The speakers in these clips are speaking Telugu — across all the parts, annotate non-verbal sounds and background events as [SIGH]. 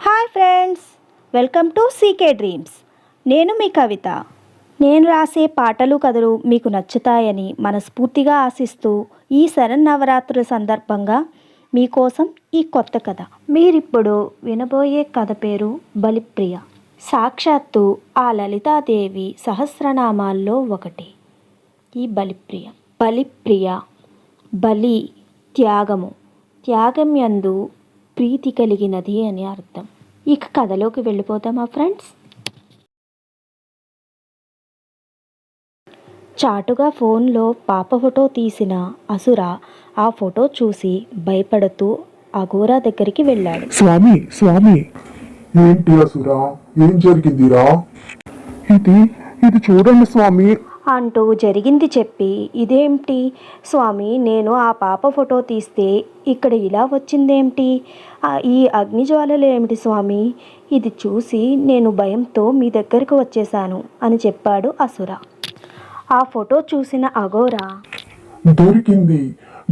Hi friends welcome to CK dreams. నేను మీ కవిత. నేను రాసే పాటలు కథలు మీకు నచ్చుతాయని మనస్ఫూర్తిగా ఆశిస్తూ ఈ శరన్నవరాత్రుల సందర్భంగా మీకోసం ఈ కొత్త కథ. మీరిప్పుడు వినబోయే కథ పేరు బలిప్రియ. సాక్షాత్తు ఆ లలితాదేవి సహస్రనామాల్లో ఒకటి. ఈ బలిప్రియ. బలిప్రియ బలి త్యాగము. త్యాగం యందు ప్రీతి కలిగినది అని అర్థం. ఇక కథలోకి వెళ్ళిపోతామా ఫ్రెండ్స్? చాటుగా ఫోన్లో పాప ఫోటో తీసిన అసుర ఆ ఫోటో చూసి భయపడుతూ అఘోరా దగ్గరికి వెళ్ళాడు. స్వామి స్వామి! ఏంటి అసురా? ఏం జరిగిందిరా? ఇది ఇది చూడండి స్వామి! అంటూ జరిగింది చెప్పి ఇదేమిటి స్వామి నేను ఆ పాప ఫోటో తీస్తే ఇక్కడ ఇలా వచ్చిందేమిటి ఈ అగ్నిజ్వాలలు ఏమిటి స్వామి? ఇది చూసి నేను భయంతో మీ దగ్గరకు వచ్చేశాను అని చెప్పాడు అసుర. ఆ ఫోటో చూసిన అఘోరా దొరికింది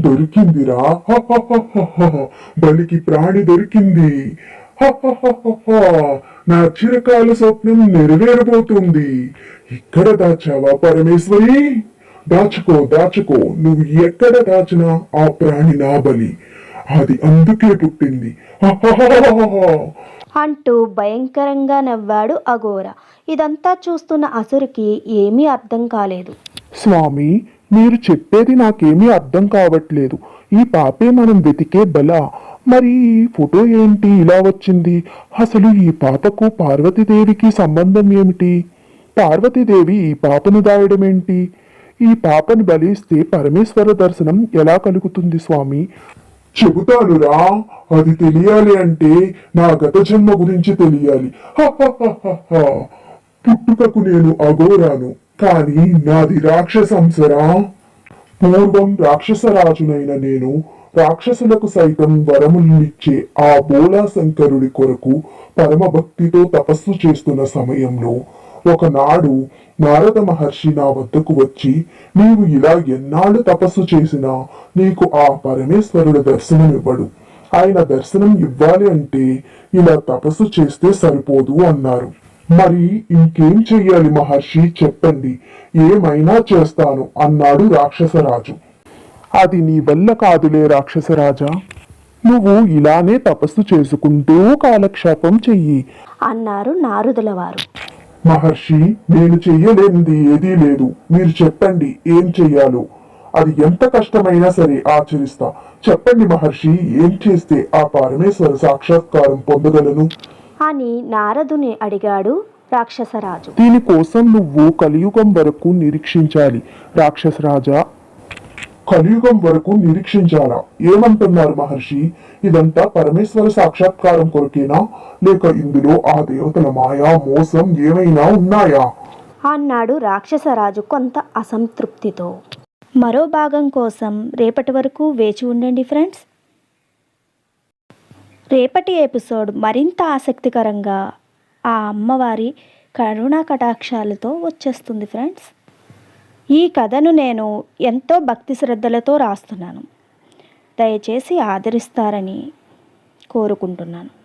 దొరికిందిరా. బలికి ప్రాణి దొరికింది. నా చిరకాల స్వప్నం నెరవేరబోతుంది. ఇక్కడ దాచావా పరమేశ్వరి? దాచుకో దాచుకో. నువ్వు ఎక్కడ దాచినా ఆ ప్రాణి నా బలి. అది అందుకే పుట్టింది. [LAUGHS] అంటూ భయంకరంగా నవ్వాడు అఘోర. ఇదంతా చూస్తున్న అసురుకి ఏమీ అర్థం కాలేదు. స్వామి మీరు చెప్పేది నాకేమీ అర్థం కావట్లేదు. ఈ పాపే మనం వెతికే బల. మరి ఈ ఫోటో ఏంటి? ఇలా వచ్చింది. అసలు ఈ పాపకు పార్వతీదేవికి సంబంధం ఏమిటి? పార్వతీదేవి ఈ పాపను దాయడం ఏంటి? ఈ పాపను బలిస్తే పరమేశ్వర దర్శనం ఎలా కలుగుతుంది స్వామి? చెబుతానురా. అది తెలియాలి అంటే నా గత జన్మ గురించి తెలియాలి. పుట్టుకకు నేను అఘోరాను. కానీ నాది రాక్షసంసరా. పూర్వం రాక్షసరాజునైన నేను రాక్షసులకు సైతం వరములిచ్చే ఆ బోలా శంకరుడి కొరకు పరమ భక్తితో తపస్సు చేస్తున్న సమయంలో ఒకనాడు నారద మహర్షి నా వద్దకు వచ్చి నీవు ఇలా ఎన్నాళ్ళు తపస్సు చేసినా నీకు ఆ పరమేశ్వరుడు దర్శనం ఇవ్వడు ఆయన దర్శనం ఇవ్వాలి అంటే ఇలా తపస్సు చేస్తే సరిపోదు అన్నారు. మరి ఇంకేం చెయ్యాలి మహర్షి? చెప్పండి. ఏమైనా చేస్తాను అన్నాడు రాక్షసరాజు. అది నీ వల్ల కాదులే రాక్షసరాజా. నువ్వు ఇలానే తపస్సు చేసుకుంటూ కాలక్షేపం చెయ్యి. అన్నారు నారుదుల వారు. మహర్షి నేను చెయ్యలేనిది ఏదీ లేదు. మీరు చెప్పండి ఏం చెయ్యాలో. అది ఎంత కష్టమైనా సరే ఆచరిస్తా. చెప్పండి మహర్షి ఏం చేస్తే ఆ పరమేశ్వర సాక్షాత్కారం పొందగలను? అని నారదుని అడిగాడు రాక్షసరాజు. దీనికోసం నువ్వు కలియుగం వరకు నిరీక్షించాలి. రాక్షసరాజా కలియుగం వరకు నిరీక్షించాలా? ఏమంటున్నారు మహర్షి? ఇదంతా పరమేశ్వర సాక్షాత్కారం కొరకేనా? లేక ఇందులో ఆ దేవతల మాయా మోసం ఏమైనా ఉన్నాయా? అన్నాడు రాక్షసరాజు కొంత అసంతృప్తితో. మరో భాగం కోసం రేపటి వరకు వేచి ఉండండి ఫ్రెండ్స్. రేపటి ఎపిసోడ్ మరింత ఆసక్తికరంగా ఆ అమ్మవారి కరుణా కటాక్షాలతో వచ్చేస్తుంది ఫ్రెండ్స్. ఈ కథను నేను ఎంతో భక్తి శ్రద్ధలతో రాస్తున్నాను. దయచేసి ఆదరిస్తారని కోరుకుంటున్నాను.